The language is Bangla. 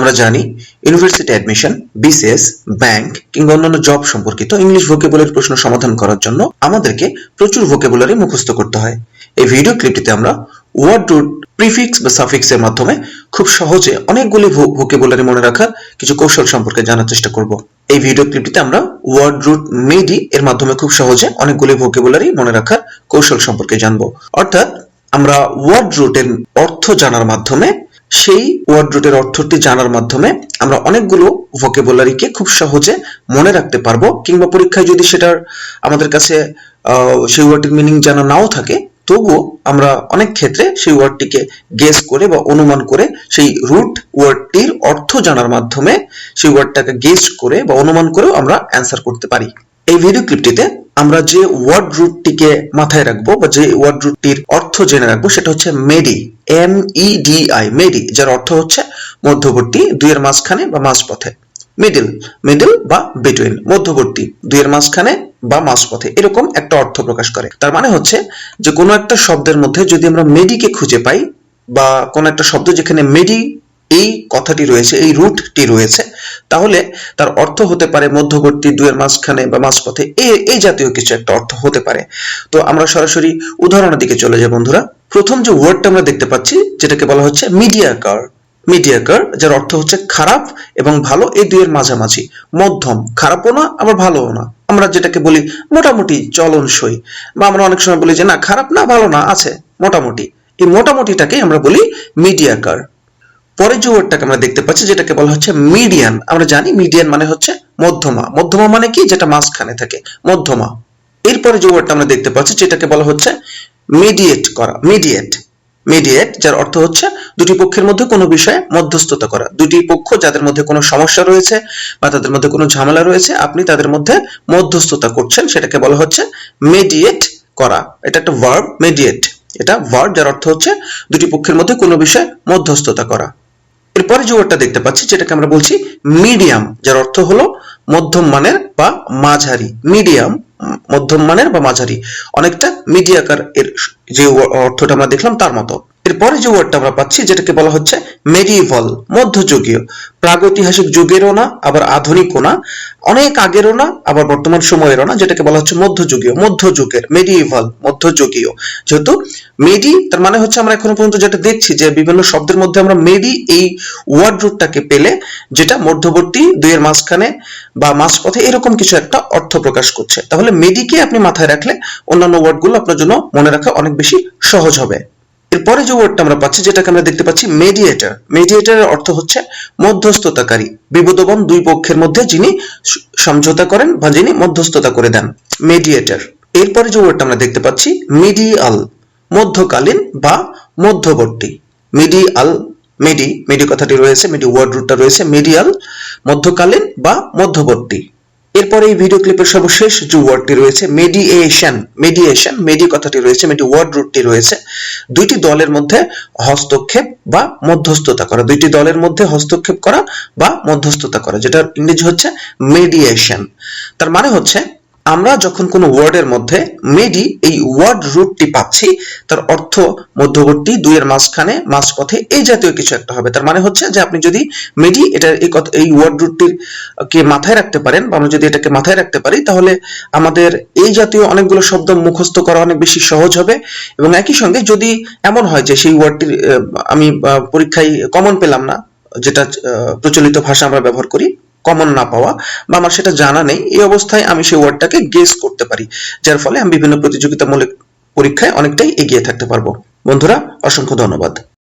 আমরা জানি ইউনিভার্সিটি অ্যাডমিশন বিসিএস ব্যাংক কিংবা অন্যান্য জব সম্পর্কিত ইংলিশ ভোকেবুলারি প্রশ্ন সমাধান করার জন্য আমাদেরকে প্রচুর ভোকেবুলারি মুখস্থ করতে হয়। এই ভিডিও ক্লিপটিতে আমরা ওয়ার্ড রুট প্রিফিক্স বা সাফিক্স এর মাধ্যমে খুব সহজে অনেকগুলি ভোকেবুলারি মনে রাখার কিছু কৌশল সম্পর্কে জানার চেষ্টা করব। এই ভিডিও ক্লিপটিতে আমরা ওয়ার্ড রুট মেডি এর মাধ্যমে খুব সহজে অনেকগুলি ভোকেবুলারি মনে রাখার কৌশল সম্পর্কে জানব। অর্থাৎ আমরা ওয়ার্ড রুটের অর্থ জানার মাধ্যমে সেই ওয়ার্ড রুটের অর্থটি জানার মাধ্যমে আমরা অনেকগুলো ভোকেবুলারিকে খুব সহজে মনে রাখতে পারব কিংবা পরীক্ষায় যদি সেটার আমাদের কাছে সেই ওয়ার্ডটির মিনিং জানা নাও থাকে, তবুও আমরা অনেক ক্ষেত্রে সেই ওয়ার্ডটিকে গেস করে বা অনুমান করে সেই রুট ওয়ার্ডটির অর্থ জানার মাধ্যমে সেই ওয়ার্ডটাকে গেস করে বা অনুমান করেও আমরা অ্যান্সার করতে পারি। এই ভিডিও ক্লিপটিতে আমরা যে ওয়ার্ড রুটটিকে মাথায় রাখব বা যে ওয়ার্ড রুটটির অর্থ জেনে রাখব সেটা হচ্ছে মেডি এম ই ডি আই মেডি যার অর্থ হচ্ছে মধ্যবর্তী, দুইয়ের মাঝখানে বা মাঝপথে। মিডিল মিডল বা বিটুইন মধ্যবর্তী, দুইয়ের মাঝখানে বা মাঝপথে, এরকম একটা অর্থ প্রকাশ করে। তার মানে হচ্ছে যে কোনো একটা শব্দের মধ্যে যদি আমরা মেডিকে খুঁজে পাই বা কোনো একটা শব্দ যেখানে মেডি এই কথাটি রয়েছে, এই রুটটি রয়েছে, তাহলে তার অর্থ হতে পারে মধ্যবর্তী দুয়ের মাঝখানে বা মাঝপথে এই এই জাতীয় কিছু একটা অর্থ হতে পারে। তো আমরা সরাসরি উদাহরণের দিকে চলে যাই বন্ধুরা। প্রথম যে ওয়ার্ডটা আমরা দেখতে পাচ্ছি, যেটাকে বলা হচ্ছে মিডিয়াকার মিডিয়াকার যার অর্থ হচ্ছে খারাপ এবং ভালো, এই দুইয়ের মাঝামাঝি, মধ্যম, খারাপও না, আবার ভালোও না। আমরা যেটাকে বলি মোটামুটি চলনসই, বা আমরা অনেক সময় বলি যে না, খারাপ না, ভালো না, আছে, মোটামুটি। এই মোটামুটিটাকে আমরা বলি মিডিয়াকার পরে যে ওয়ার্ডটাকে আমরা দেখতে পাচ্ছি, যেটাকে বলা হচ্ছে মিডিয়ান আমরা জানি মিডিয়ান মানে হচ্ছে মধ্যমা। মধ্যমা মানে কি? যেটা মাঝখানে থাকে। মধ্যমা। এরপরে যে ওয়ার্ডটা আমরা দেখতে পাচ্ছি, যেটাকে বলা হচ্ছে মিডিয়েট করা। মিডিয়েট মিডিয়েট যার অর্থ হচ্ছে দুটি পক্ষের মধ্যে কোনো বিষয়ে মধ্যস্থতা করা। দুটি পক্ষ যাদের মধ্যে কোনো সমস্যা রয়েছে বা তাদের মধ্যে কোনো ঝামেলা রয়েছে, আপনি তাদের মধ্যে মধ্যস্থতা করছেন। সেটাকে বলা হচ্ছে মিডিয়েট করা। এটা একটা ভার্ব মিডিয়েট এটা ভার্ব যার অর্থ হচ্ছে দুটি পক্ষের মধ্যে কোনো বিষয়ে মধ্যস্থতা করা। এরপরে যে ওয়ার্ডটা দেখতে পাচ্ছি, যেটাকে আমরা বলছি মিডিয়াম যার অর্থ হলো মধ্যম মানের বা মাঝারি। মিডিয়াম মধ্যম মানের বা মাঝারি। অনেকটা মিডিয়াকার এর যে অর্থটা আমরা দেখলাম, তার মতো। এরপরে যে ওয়ার্ডটা আমরা পাচ্ছি, যেটাকে বলা হচ্ছে মেডিভল মধ্যযুগীয়। প্রাগৈতিহাসিক যুগেরও না, আবার আধুনিকও না, অনেক আগেরও না, আবার বর্তমান সময়েরও না, যেটাকে বলা হচ্ছে মধ্যযুগীয়, মধ্যযুগের মেডিভল মধ্যযুগীয়। যেহেতু মেডি তার মানে হচ্ছে আমরা এখনও পর্যন্ত যেটা দেখছি, যে বিভিন্ন শব্দের মধ্যে আমরা মেডি এই ওয়ার্ড রুটটাকে পেলে, যেটা মধ্যবর্তী দুইয়ের মাঝখানে বা মাঝপথে এরকম কিছু একটা অর্থ প্রকাশ করছে। তাহলে মেডিকে আপনি মাথায় রাখলে অন্যান্য ওয়ার্ডগুলো আপনার জন্য মনে রাখা অনেক বেশি সহজ হবে। এরপরে যে ওয়ার্ডটা আমরা পাচ্ছি, যেটাকে আমরা দেখতে পাচ্ছি মেডিয়েটর মেডিয়েটরের অর্থ হচ্ছে মধ্যস্থতাকারী বিবোধবন দুই পক্ষের মধ্যে যিনি সমঝোতা করেন বা যিনি মধ্যস্থতা করে দেন। মেডিয়েটর এরপরে যে ওয়ার্ডটা আমরা দেখতে পাচ্ছি মিডিয়াল মধ্যকালীন বা মধ্যবর্তী। মিডিয়াল মেডি মেডি কথাটি রয়েছে মেডি ওয়ার্ড রুটটা রয়েছে মিডিয়াল মধ্যকালীন বা মধ্যবর্তী। এরপরে এই ভিডিও ক্লিপের সর্বশেষ যে ওয়ার্ডটি রয়েছে মেডিয়েশন মেডিয়েশন মেডি কথাটি রয়েছে মেডি ওয়ার্ড রুটটি রয়েছে, দুইটি দলের মধ্যে হস্তক্ষেপ বা মধ্যস্থতা করা, দুইটি দলের মধ্যে হস্তক্ষেপ করা বা মধ্যস্থতা করা যেটা ইংরেজি হচ্ছে মেডিয়েশন তার মানে হচ্ছে আমরা যখন কোনো ওয়ার্ডের মধ্যে মেডি এই ওয়ার্ড রুটটি পাচ্ছি, তার অর্থ মধ্যবর্তী দুইয়ের মাঝখানে মাঝপথে এই জাতীয় কিছু একটা হবে। তার মানে হচ্ছে যে আপনি যদি মেডি এটার এই কথা, এই ওয়ার্ড রুটটির কে মাথায় রাখতে পারেন বা আমরা যদি এটাকে মাথায় রাখতে পারি, তাহলে আমাদের এই জাতীয় অনেকগুলো শব্দ মুখস্থ করা অনেক বেশি সহজ হবে। এবং একই সঙ্গে যদি এমন হয় যে সেই ওয়ার্ডটির আমি পরীক্ষায় কমন পেলাম না, যেটা প্রচলিত ভাষা আমরা ব্যবহার করি কমন না পাওয়া বা আমার সেটা জানা নেই, এই অবস্থায় আমি সেই ওয়ার্ডটাকে গেস করতে পারি, যার ফলে আমি বিভিন্ন প্রতিযোগিতামূলক পরীক্ষায় অনেকটাই এগিয়ে থাকতে পারব। বন্ধুরা, অসংখ্য ধন্যবাদ।